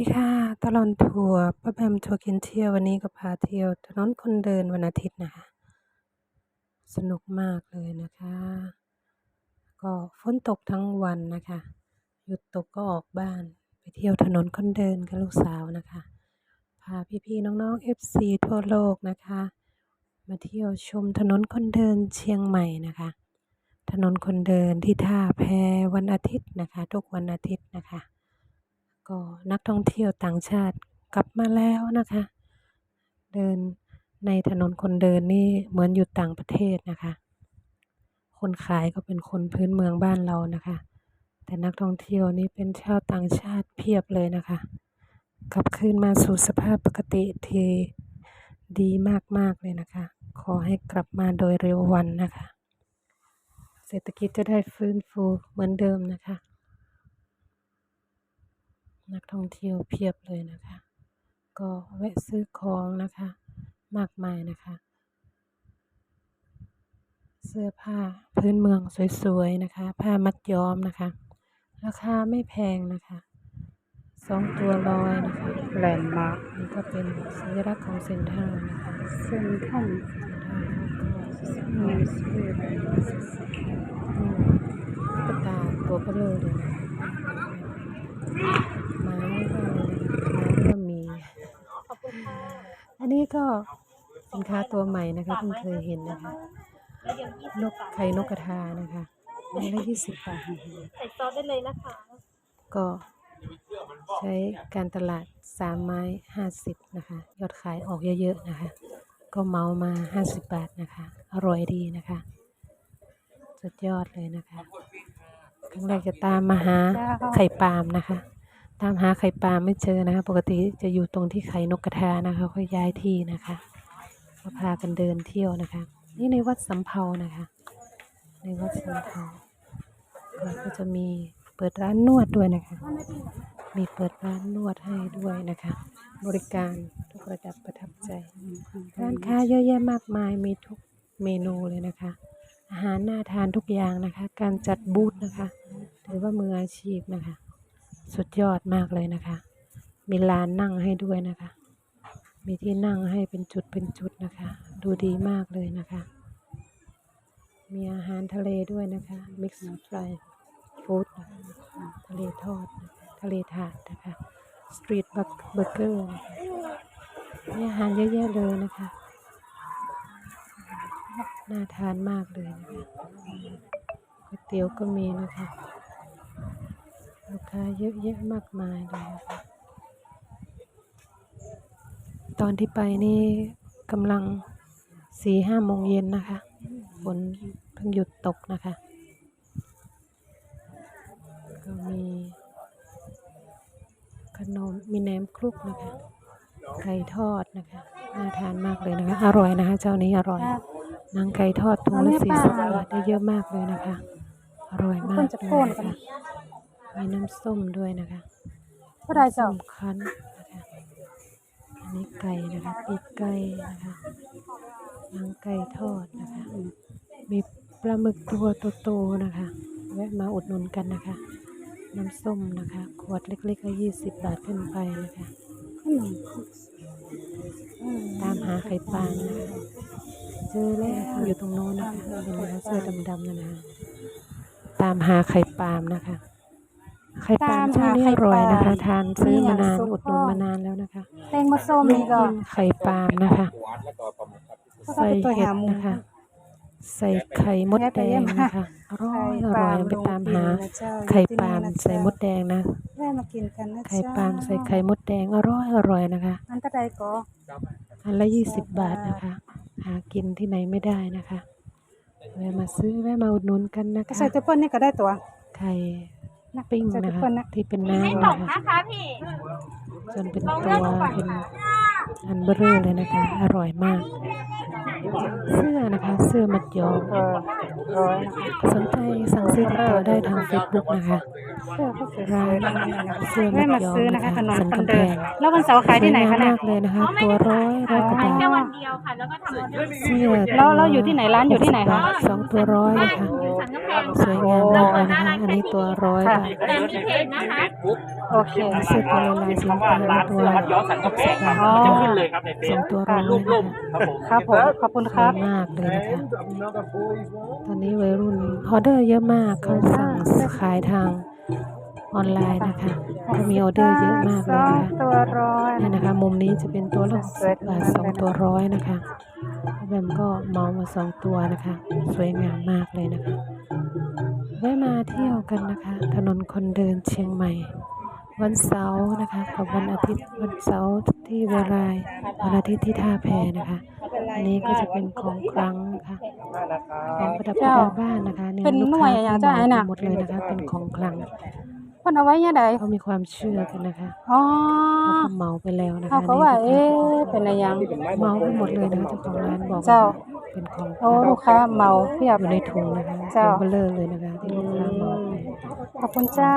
ดีค่ะตลอดทัวร์ป้าแบมทัวร์กินเที่ยววันนี้ก็พาเที่ยวถนนคนเดินวันอาทิตย์นะคะ สนุกมากเลยนะคะ ก็ฝนตกทั้งวันนะคะ หยุดตกก็ออกบ้าน ไปเที่ยวถนนคนเดินกับลูกสาวนะคะ พาพี่ๆน้องๆ FC ทั่วโลกนะคะ มาเที่ยวชมถนนคนเดินเชียงใหม่นะคะ ถนนคนเดินที่ท่าแพวันอาทิตย์นะคะ ทุกวันอาทิตย์นะคะ ก็นักท่องเที่ยวต่างชาติกลับมาแล้วนะคะ เดินในถนนคนเดินนี่เหมือนอยู่ต่างประเทศนะคะ คนขายก็เป็นคนพื้นเมืองบ้านเรานะคะ แต่นักท่องเที่ยวนี่เป็นชาวต่างชาติเพียบเลยนะคะ กลับคืนมาสู่สภาพปกติทีดีมากๆเลยนะคะ ขอให้กลับมาโดยเร็ววันนะคะ เศรษฐกิจจะได้ฟื้นฟูเหมือนเดิมนะคะ นักท่องเที่ยวเพียบเลยนะคะ ก็แวะซื้อของนะคะ มากมายนะคะ เสื้อผ้าพื้นเมืองสวยๆนะคะ ผ้ามัดย้อมนะคะ ราคาไม่แพงนะคะสองตัวร้อยนะคะแลนด์มาร์คนี่ก็เป็นสัญลักษณ์ของเซ็นทรัลนะคะเซนทรัลเซ็นทรัลมิวเซียมตุ๊กตาตัวเบลอเลยนะไม้ก็อะไรนะไม้ก็มี อั นนี้ก็สินค้าตัวใหม่นะคะเพิ่งเคยเห็นนะคะ นกไข่นกกระทานะคะไม้ละยี่สิบบาทใส่ซอสได้เลยนะคะ ก็ใช้การตลาดสามไม้ห้าสิบนะคะ ยอดขายออกเยอะๆนะคะ ก็เมามาห้าสิบบาทนะคะ อร่อยดีนะคะ สุดยอดเลยนะคะครั้งแรกจะตามมาหาไข่ปาล์มนะคะ ตามหาไข่ปล์มไม่เจอนะคะ ปกติจะอยู่ตรงที่ไข่นกกระทานะคะค่อยย้ายที่นะคะก็พากันเดินเที่ยวนะคะ นี่ในวัดสำเภานะคะ ในวัดสำเภาก็จะมีเปิดร้านนวดด้วยนะคะ มีเปิดร้านนวดให้ด้วยนะคะ บริการทุกระดับประทับใจ ร้านค้าเยอะแยะมากมายมีทุกเมนูเลยนะคะ อาหารน่าทานทุกอย่างนะคะ การจัดบูธนะคะ ถือว่ามืออาชีพนะคะ สุดยอดมากเลยนะคะ มีลานนั่งให้ด้วยนะคะ มีที่นั่งให้เป็นจุดเป็นจุดนะคะ ดูดีมากเลยนะคะ มีอาหารทะเลด้วยนะคะมิกซ์ฟรายฟู้ดทะเลทอดนะคะทะเลถาดนะคะสตรีทเบอร์เกอร์มีอาหารเยอะแยะเลยนะคะ น่าทานมากเลยนะคะก๋วยเตี๋ยวก็มีนะคะ ลูกค้าเยอะแยะมากมายเลยนะคะตอนที่ไปนี่กำลังสี่ห้าโมงเย็นนะคะฝนเพิ่งหยุดตกนะคะ ก็มีขนมมีแหนมคลุกนะคะไก่ทอดนะคะน่าทานมากเลยนะคะ อร่อยนะคะ เจ้านี้อร่อยหนังไก่ทอดถุงละสี่สิบบาทได้เยอะมากเลยนะคะ อร่อยมากคนจะเลยโค่นกันนะคะ มีน้ำส้มด้วยนะคะก็ได้ส้เจ้ามคั้นนะคะอันนี้ไก่นะคะปีกไก่นะคะหนังไก่ทอดนะคะมีปลาหมึกตัวโตๆนะคะแวะมาอุดหนุนกันนะคะ น้ำส้มนะคะ ขวดเล็กๆก็ยี่สิบบาทขึ้นไปนะคะขนมอืมตามหาไข่ปลานะคะเจอแล้วอยู่ตรงโน้นนะคะเห็นไหมคะเสื้อดำๆนั่นนะคะตามหาไข่ปลามนะคะ ไข่ปลามช่วงนี้อร่อยนะคะ ทานซื้อมานานอุดหนุนมานานแล้วนะคะแตงมะส้มนี่ก็ไข่ปลามนะคะก็ใส่เป็นตัวเห็ดหาหมูนะคะ ใส่ไข่มดแดงนะคะอร่อยอร่อยไปตามหาไข่ปลามใส่มดแดงนะแม่มากินกันนะไข่ปลามใส่ไข่มดแดงอร่อยอร่อยนะคะอันตะไดก็อันละยี่สิบบาทนะคะ หากินที่ไหนไม่ได้นะคะแวะมาซื้อแวะมาอุดหนุนกันนะก็คะใส่ตัวเปิ้ลนี่ก็ได้ตัวไข่ ปิ้งใส่นะทุกคะคนนะที่เป็นไม่น้ำตนะกคะนะคะพี่จนเป็นตัวเป็นอันเบอร์เรอเลยนะคะ อร่อยมาก เสื้อนะคะ เสื้อมัดย้อมเออ ร้อยนะคะสนใจสั่งซื้อติดต่อได้ทาง Facebook นะคะเสื้อก็สวยร้านๆนะคะเสื้อมัไม่ดมาย้อมซื้อนะนะคะคะถนนสันคนกำแพเดินงแล้ววันเสาร์ขายที่ไหนสวคะงามเนี่ยมากเลยนะคะตัวร้อยร้อยกว่าบาทแค่วันเดียวค่ะ แล้วก็ทำออเดอร์เสื้อแล้วเราอยู่ที่ไหนร้านอยู่ที่ไหนคะสองตัวร้อยบ้านะนคะอยู่สันกำแพงสวยงามมากเลยนะคะอันนี้ตัวร้อยบาทแต่มีเพจนะคะโอเคเสื้อตัวลายสีคำว่าฟ้าร้านตัวเสื้อมัดย้อมสันกำแพงครับอ๋อมันจะขึ้นเลยครับในเฟสอซงตัวร้อยรูปนะล่มคะครับผมครับผมขอบคุณสครัวยบมากเลยนะคะตอนนี้วัยรุ่นออเดอร์เยอะมากเขาสั่งขายทางออนไลน์นะคะก็มีออเดอร์เยอะมากเลยสองนะคะตัวร้อยนี่นะคะ มุมนี้จะเป็นตัวละสิบบาทสองตัวร้อยนะคะแบมก็เหมามาสองตัวนะคะ สวยงามมากเลยนะคะแวะมาเที่ยวกันนะคะ ถนนคนเดินเชียงใหม่ วันเสาร์นะคะ กับวันอาทิตย์วันเสาร์ที่วารายวันอาทิตย์ที่ท่าแพนะคะ อันนี้ก็จะเป็นของครั้งนะคะของประดับประดาบ้านนะคะเนี่ยเป็นลูกหน่วค้ายอย่างเจ้าไอ้น่ะหมดเลยนะคะ เป็นของครั้งเพิ่นเอาไว้ยังไงเขามีความเชื่อกันนะคะอ๋อเขาก็เหมาไปแล้วนะคะเขาก็ว่าเอ๊ะเป็นอะไรยังเหมาไปหมดเลยนะคะเจ้าของร้านบอกเจ้าเป็นของโอ้ลูกค้าเมาเพียบอยู่ในถุงนะคะเจ้าเบลเลอร์เลยนะคะที่ลูกค้าเหมาไปขอบคุณเจ้า